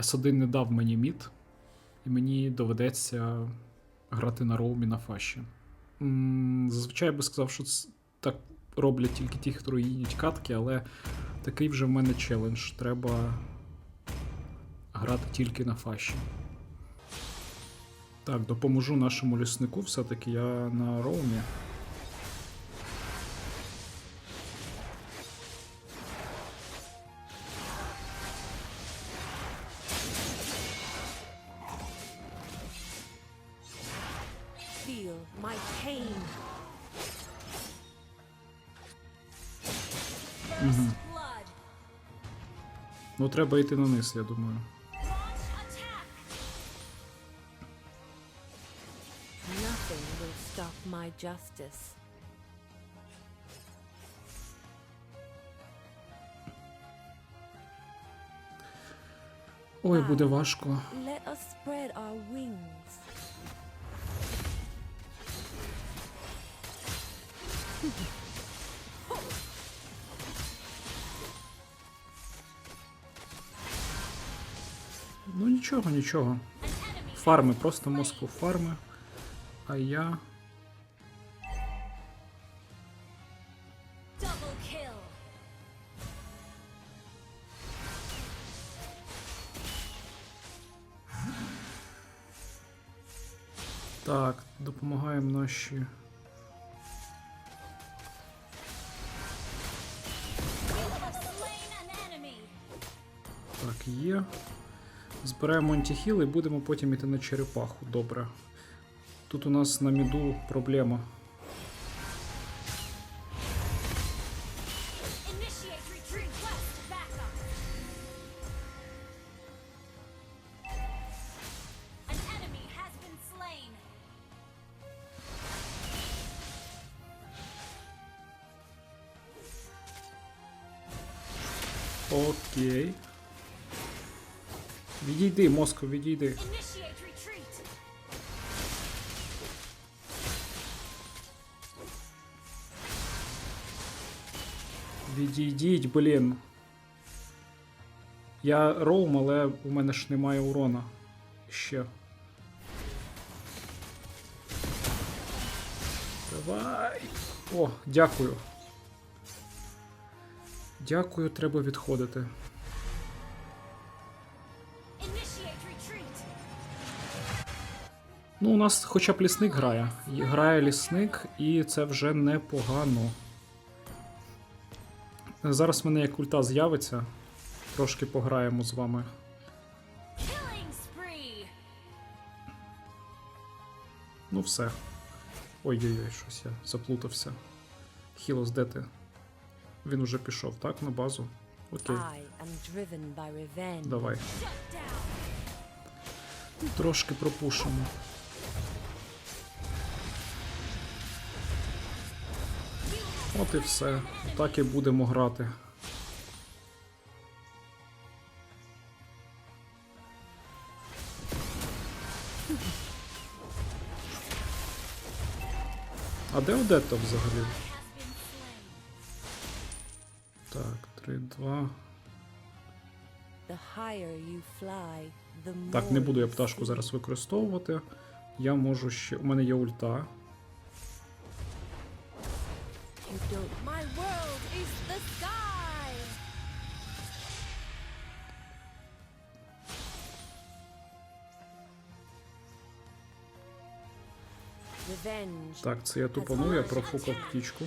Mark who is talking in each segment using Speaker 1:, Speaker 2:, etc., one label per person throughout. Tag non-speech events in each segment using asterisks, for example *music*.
Speaker 1: S1 не дав мені мід, і мені доведеться грати на роумі на фаші. Зазвичай я би сказав, що так роблять тільки ті, хто руїнять катки, але такий вже в мене челендж. Треба грати тільки на фаші. Так, допоможу нашому ліснику, все-таки я на роумі. Треба йти на низ, я думаю.
Speaker 2: Launch attack.
Speaker 3: Nothing will stop my justice.
Speaker 1: Ой, буде важко.
Speaker 3: Let us spread our wings.
Speaker 1: Ну нічого, нічого. Фарми, просто мозку фарми. А я. Так, допомагаємо наші. Так, є. Збираємо антихіл і будемо потім іти на черепаху. Добре. Тут у нас на міду проблема. Відійди, відійди. Відійдіть, блін. Я роум, але у мене ж немає урона. Ще. Давай. О, дякую. Дякую, треба відходити. Ну, у нас хоча б лісник грає. Грає лісник, і це вже непогано. Зараз в мене як ульта з'явиться. Трошки пограємо з вами. Ну все. Ой-ой-ой, щось я заплутався. Хілос, де ти? Він уже пішов, так, на базу? Окей, давай. Трошки пропушимо. От і все. Так і будемо грати. А де Одетта взагалі? Так, 3-2.
Speaker 3: The higher you fly,
Speaker 1: Так, не буду я пташку зараз використовувати. Я можу ще. У мене є ульта.
Speaker 3: My world is the sky. Revenge.
Speaker 1: Так, це я тупану, я профукав птічку.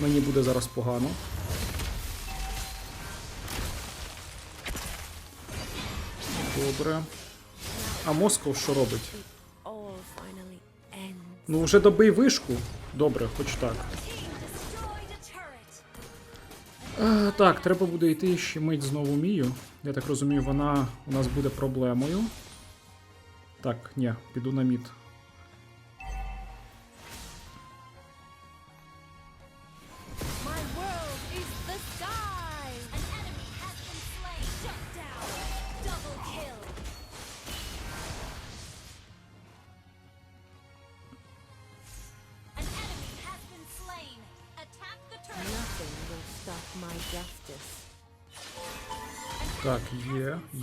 Speaker 1: Мені буде зараз погано. Добре. А Москов що робить? Ну вже добий вишку. Добре, хоч так. А, так, треба буде йти ще мить знову Мію. Я так розумію, вона у нас буде проблемою. Так, ні, піду на мід.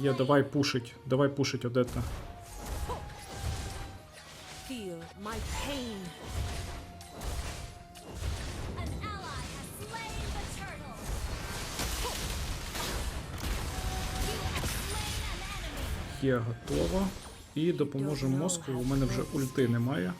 Speaker 1: Є, давай пушить, давай пушить Одета. Є готова. І допоможемо мозку. У мене вже ульти немає.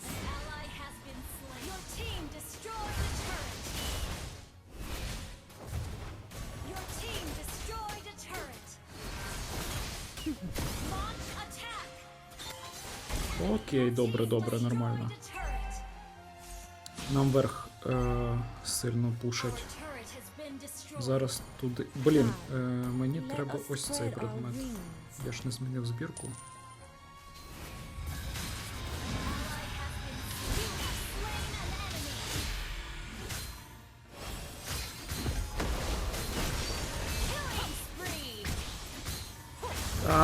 Speaker 1: Окей, добре, добре, нормально. Нам верх е, сильно пушать. Зараз туди. Блін, е, мені треба ось цей предмет. Я ж не змінив збірку.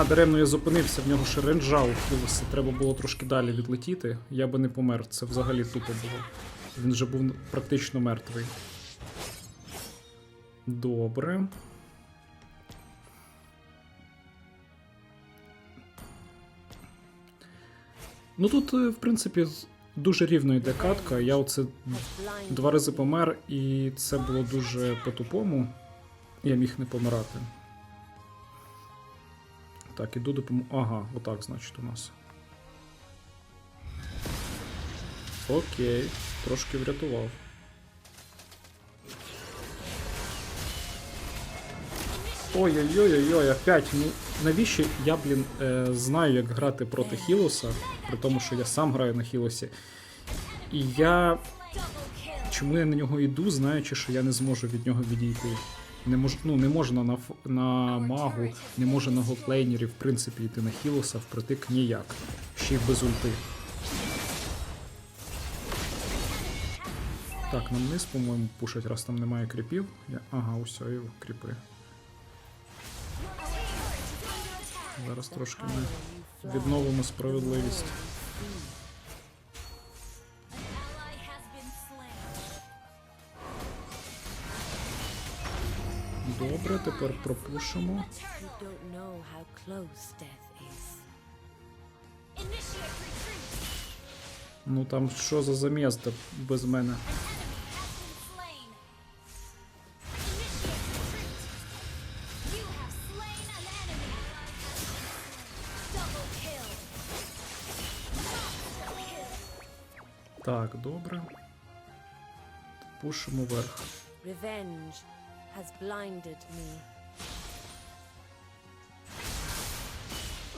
Speaker 1: Даремно я зупинився, в нього ще ренджа ухилився. Треба було трошки далі відлетіти. Я би не помер. Це взагалі тупо було. Він вже був практично мертвий. Добре. Ну тут, е, в принципі, дуже рівно йде катка. Я оце два рази помер, і це було дуже по-тупому. Я міг не помирати. Так, іду допомогу. Ага, отак, значить, у нас. Окей, трошки врятував. Ой-ой-ой-ой, опять. Ну навіщо я, блін, е, знаю, як грати проти Хілоса, при тому, що я сам граю на Хілосі. І я Чому я на нього йду, знаючи, що я не зможу від нього відійти? Не мож, ну, не можна на, на магу, не можна на готлейнері, в принципі, йти на Хілоса впритик ніяк. Ще й без ульти. Так, нам вниз, по-моєму, пушать, раз там немає кріпів. Я... Ага, усе, і кріпи. Зараз трошки ми відновимо справедливість. Добре, тепер пропушимо. Ну там що за заміст без мене? Так, добре. Пушимо вверх.
Speaker 3: Revenge has blinded me.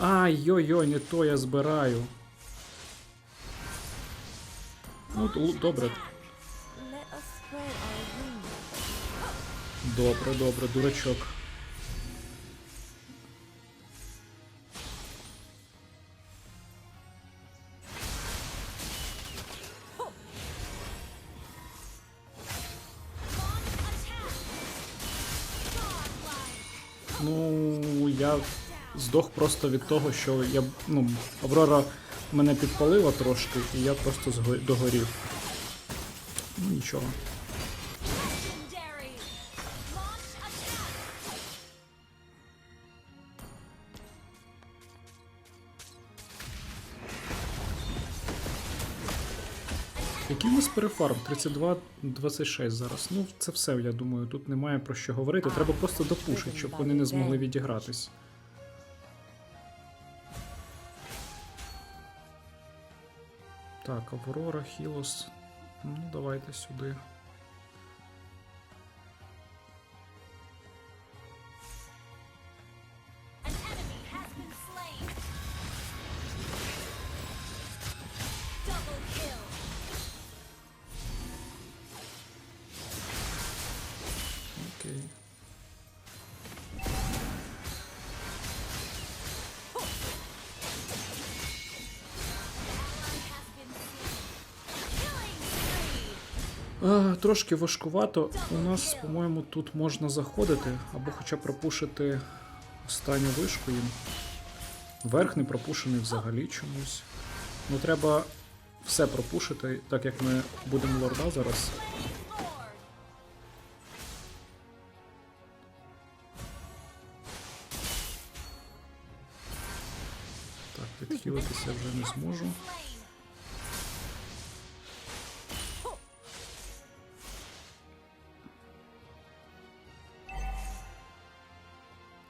Speaker 1: Ай-йой-йой, не то я збираю. Ну, добре, добре, добре, дурачок. Здох просто від того, що я. Ну, Аврора мене підпалила трошки, і я просто догорів. Ну, нічого. Який у нас перефарм? 32-26 зараз. Ну, це все, я думаю, тут немає про що говорити. Треба просто допушити, щоб вони не змогли відігратись. Так, Аврора, Хілос. Ну, давайте сюди. А, Трошки важкувато. У нас, по-моєму, тут можна заходити або хоча б пропушити останню вишку їм. Верх не пропушений взагалі чомусь. Ну треба все пропушити, так як ми будемо лорда зараз. Так, підхилитися вже не зможу.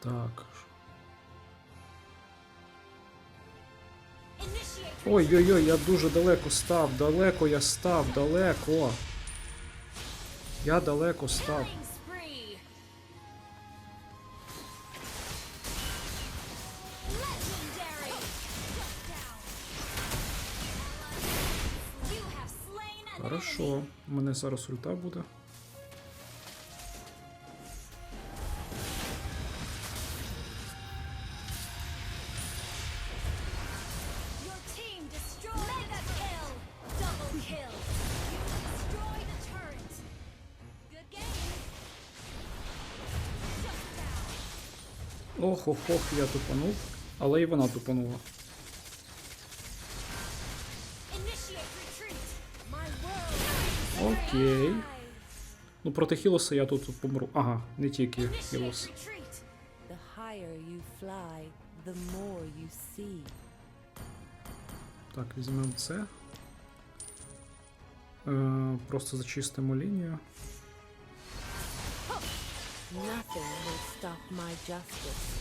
Speaker 1: Так. Ой-ой-ой, я дуже далеко став, далеко я став, далеко. Я далеко став. Хорошо. У мене зараз ульта буде.
Speaker 2: Down.
Speaker 1: Ох, ох, ох, я тупанув. Але і вона тупанула. Окей. Ну, проти Хілоса я тут помру. Ага, не тільки Хілос. Так, візьмемо це. Е, просто зачистимо лінію.
Speaker 3: Nothing will stop my justice.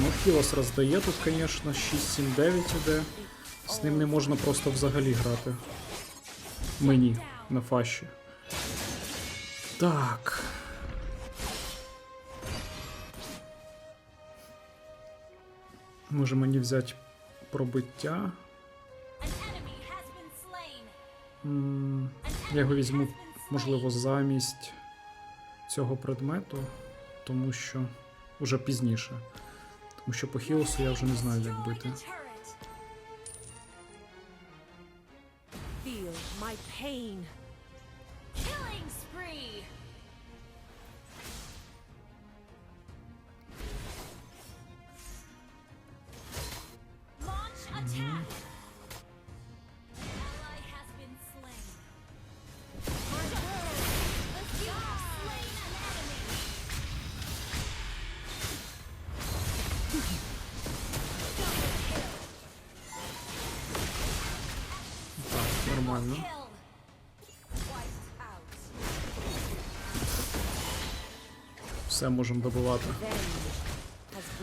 Speaker 1: Ну, Хілос роздає тут, звісно, 6-7-9 іде. З ним не можна просто взагалі грати. Мені на фаші. Так. Може мені взяти пробиття. Я його візьму, можливо, замість цього предмету, тому що уже пізніше. Тому що по Хілосу я вже не знаю, як бити.
Speaker 3: Feel my pain.
Speaker 2: Killing spree.
Speaker 1: Все можемо добивати.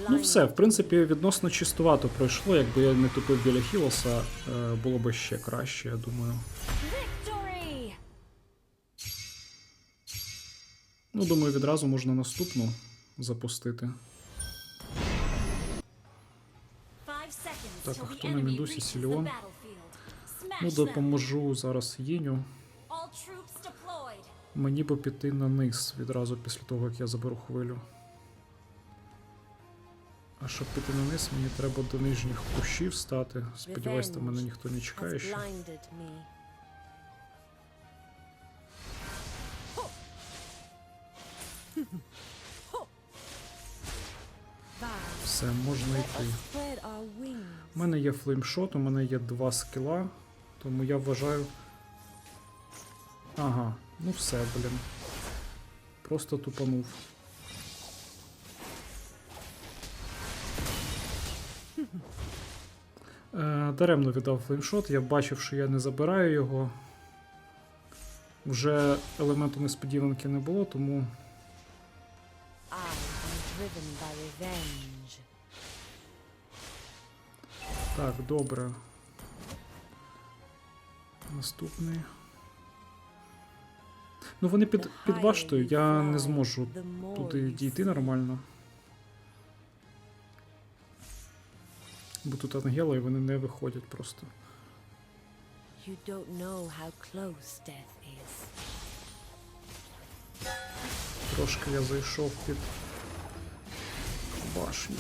Speaker 1: Ну все, в принципі, відносно чистувато пройшло. Якби я не тупив біля Хілоса, е, було б ще краще, я думаю. Ну, думаю, відразу можна наступну запустити. Так, а хто на Сільон?
Speaker 2: battlefield.
Speaker 1: Ну, допоможу зараз Їню. Мені би піти на низ відразу після того, як я заберу хвилю. А щоб піти на низ, мені треба до нижніх кущів стати. Сподіваюсь, там мене ніхто не чекає ще. Все, можна йти. У мене є флеймшот, у мене є два скіла, тому я вважаю. Ага, ну все, блін. Просто тупанув. Е, даремно віддав флеймшот, я бачив, що я не забираю його. Вже елементу несподіванки не було, тому. Так, добре. Наступний. Ну, вони під, під баштою, я не зможу туди дійти нормально. Бо тут ангели і вони не виходять просто.
Speaker 3: You don't know how close death is.
Speaker 1: Трошки я зайшов під башню.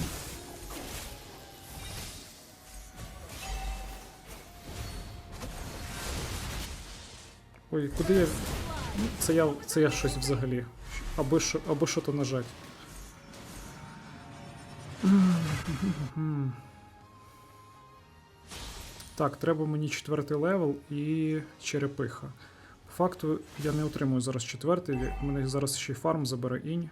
Speaker 1: Ой, куди я. Це я, це я щось взагалі. Аби що, аби що то нажать. Так, треба мені четвертий левел і черепиха. По факту я не отримую зараз четвертий. У мене зараз ще й фарм забере інь.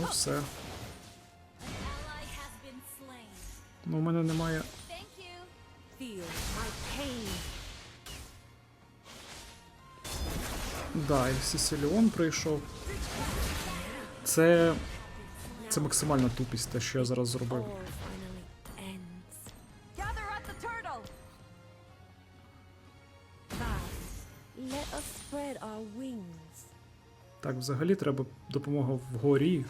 Speaker 1: Ну все. Ну, у мене немає. Да, і Сісіліон прийшов. Це. Це максимальна тупість, те, що я зараз зробив. Так, взагалі треба допомога вгорі,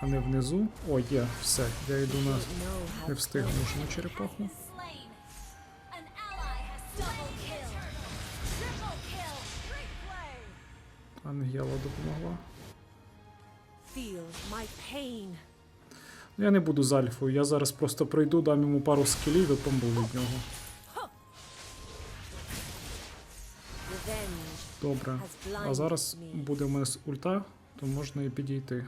Speaker 1: а не внизу. О, є, все. Я йду на. Не
Speaker 3: close
Speaker 1: вже на черепаху. Ангела допомогла. Ну, Я не буду з Альфою, я зараз просто прийду, дам йому пару скілів і помру від нього. Добре. А зараз буде в мене ульта, то можна і підійти.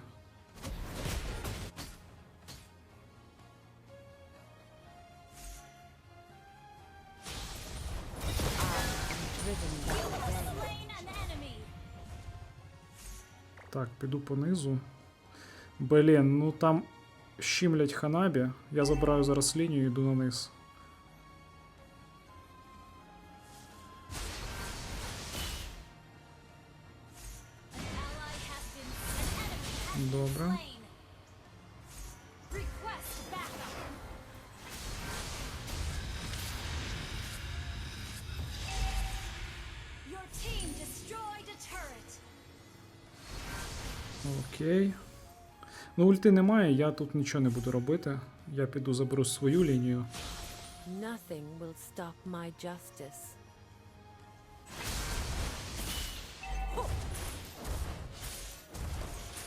Speaker 1: Піду понизу. Блін, ну там щімлять ханабі. Я забираю зараз лінію і йду на низ. Добре. Окей. Ну, ульти немає, я тут нічого не буду робити. Я піду заберу свою лінію.
Speaker 3: Nothing will stop my justice.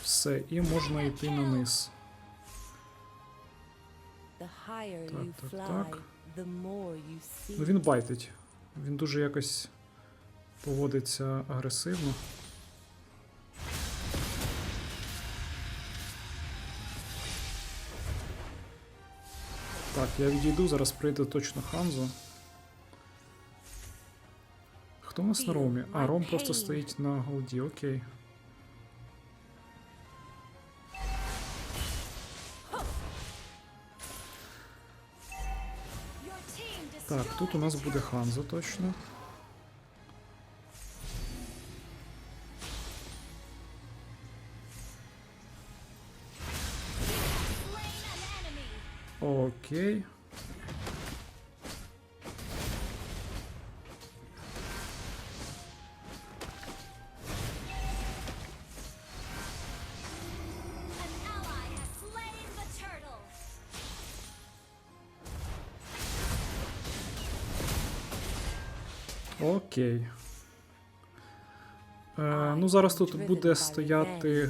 Speaker 1: Все, і можна йти на низ. Так, так, так. Ну він байтить. Він дуже якось поводиться агресивно. Так, я відійду, зараз прийде точно Ханзо. Хто у нас на Ромі? А, Ром просто стоїть на голді, окей. Так, тут у нас буде. Ханзо точно. Окей. Окей. Е, ну, зараз тут буде стояти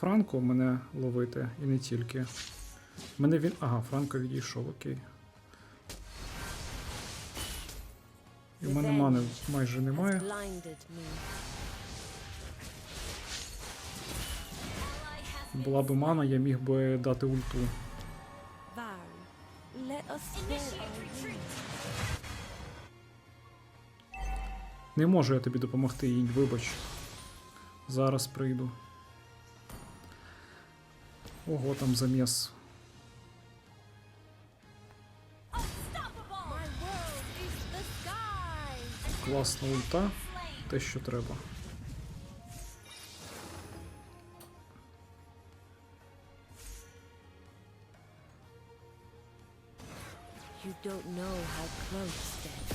Speaker 1: Франко мене ловити, і не тільки. Мене він. Ага, Франко відійшов, окей. І в мене мани майже немає. Була би мана, я міг би дати ульту. Не можу я тобі допомогти, Інь, вибач. Зараз прийду. Ого, там заміс. Класна ульта, те, що треба.
Speaker 3: You don't know how close death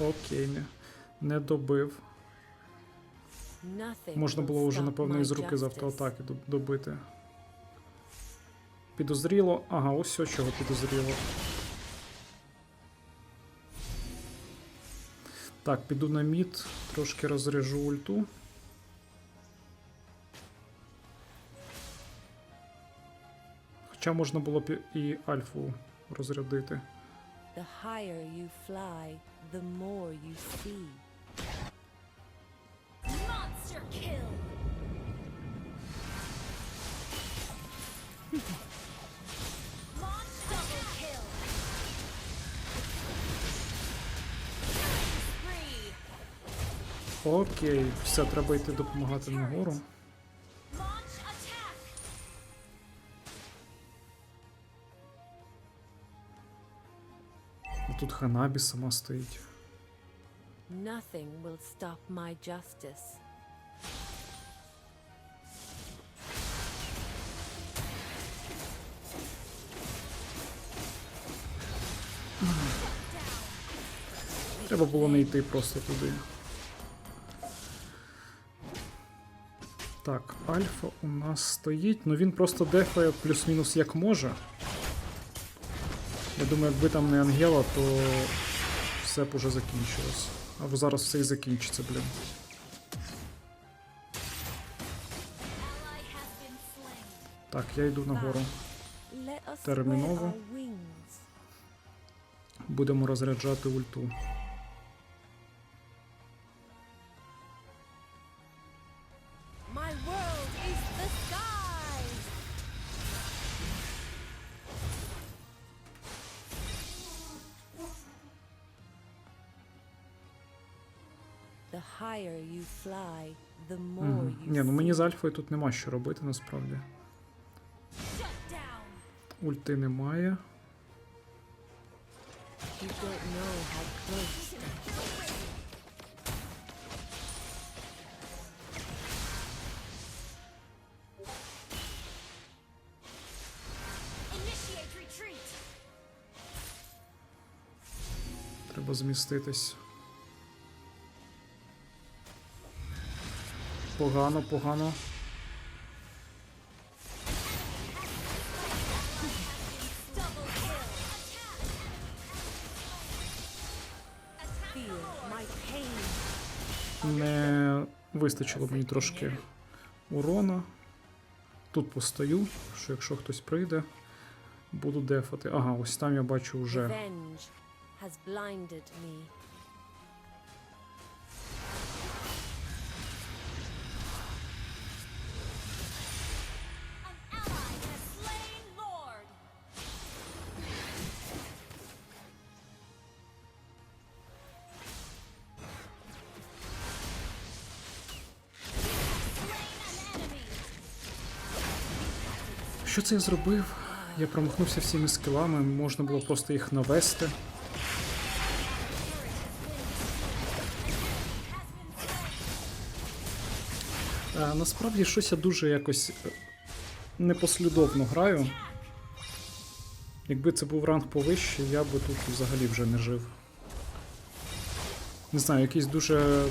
Speaker 3: is.
Speaker 1: Окей, не, не добив. Можна було вже, напевно, із руки з автоатаки добити. Підозріло. Ага, ось ось чого підозріло. Так, піду на мід, трошки розряжу ульту. Хоча можна було б і альфу розрядити.
Speaker 3: The higher you fly, the more you see.
Speaker 2: Monster kill. *laughs*
Speaker 1: Окей, все, треба йти допомагати нагору. А тут Ханабі сама стоїть.
Speaker 3: Nothing will stop my justice.
Speaker 1: Треба було не йти просто туди. Так, Альфа у нас стоїть, ну він просто дефає плюс-мінус як може. Я думаю, якби там не Ангела, то все б уже закінчилось. Або зараз все і закінчиться, блін. Так, я йду нагору. Терміново. Будемо розряджати ульту.
Speaker 3: You
Speaker 1: Ні, ну мені з Альфою тут нема що робити насправді. Ульти немає. Треба зміститись. Погано, погано. Не вистачило мені трошки урона. Тут постою, що якщо хтось прийде, буду дефати. Ага, ось там я бачу вже. Що це я зробив? Я промахнувся всіми скілами, можна було просто їх навести. А, насправді щось я дуже якось е, непослідовно граю. Якби це був ранг повище, я би тут взагалі вже не жив. Не знаю, якісь дуже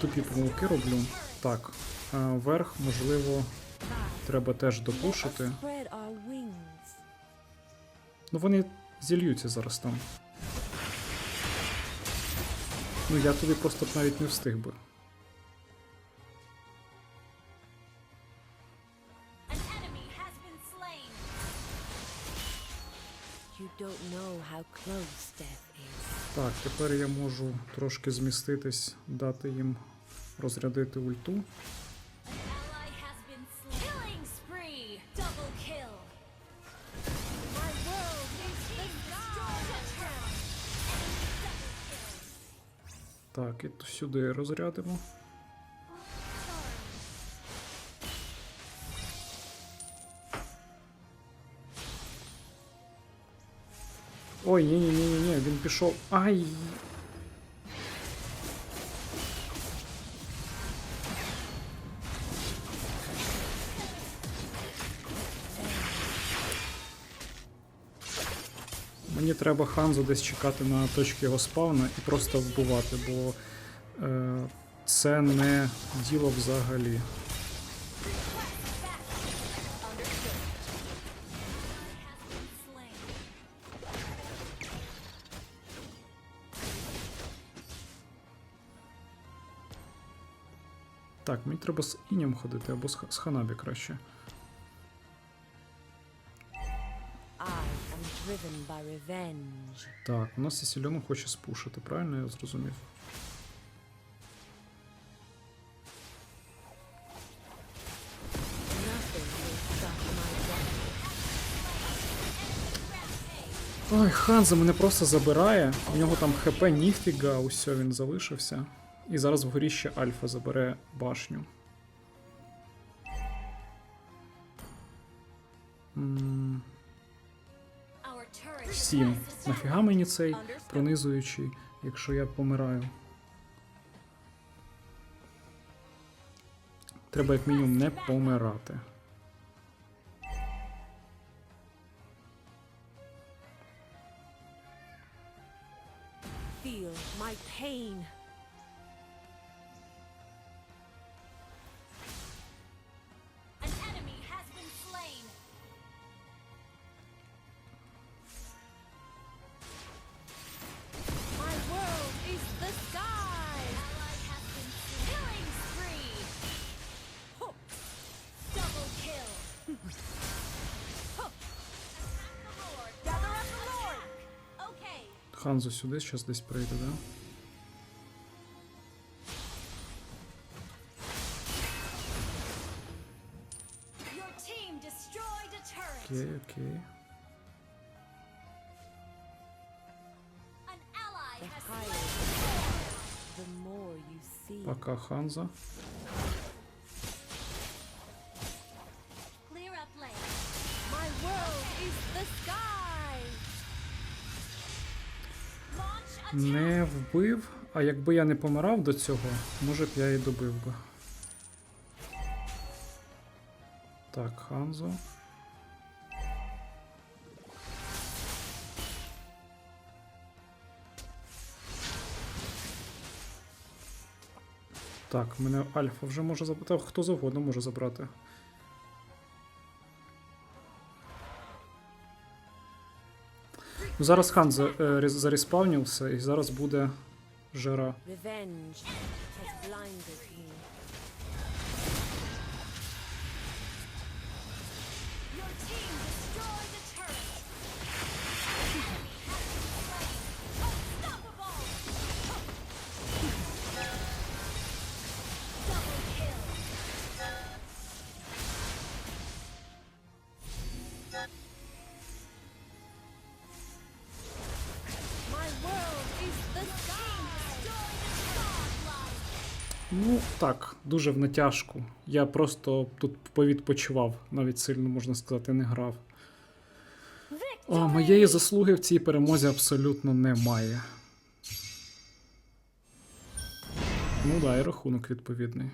Speaker 1: тупі помилки роблю. Так, а, верх, можливо, треба теж допушити. Ну вони зільються зараз там. Ну я туди просто б навіть не встиг би. Так, тепер я можу трошки зміститись, дати їм розрядити ульту. Так, і сюди розрядимо. Ой, ні, ні, ні, ні, ні, він пішов. Ай! Треба Ханзу десь чекати на точки його спавна і просто вбивати, бо е, це не діло взагалі. Так, мені треба з іням ходити або з Ханабі краще. Так, у нас Сесільону хоче спушити, правильно я зрозумів? Ой, Ханза мене просто забирає. У нього там ХП ніфіга, усьо він залишився. І зараз вгорі ще Альфа забере башню. М -м
Speaker 2: 7.
Speaker 1: Нафіга мені цей пронизуючий, якщо я помираю. Треба як мінімум не помирати.
Speaker 3: Feel my pain.
Speaker 1: Ханзо сюди зараз десь прийде, да?
Speaker 2: Your team destroyed a turret.
Speaker 1: Окей, окей.
Speaker 2: An ally
Speaker 1: Не вбив, а якби я не помирав до цього, може б я і добив би. Так, Ханзо. Так, мене Альфа вже може забрати. Хто завгодно може забрати. Зараз хан е, зареспавнився, і зараз буде жара. Так, дуже в натяжку. Я просто тут повідпочивав, навіть сильно можна сказати, не грав. О, моєї заслуги в цій перемозі абсолютно немає. Ну да, і рахунок відповідний.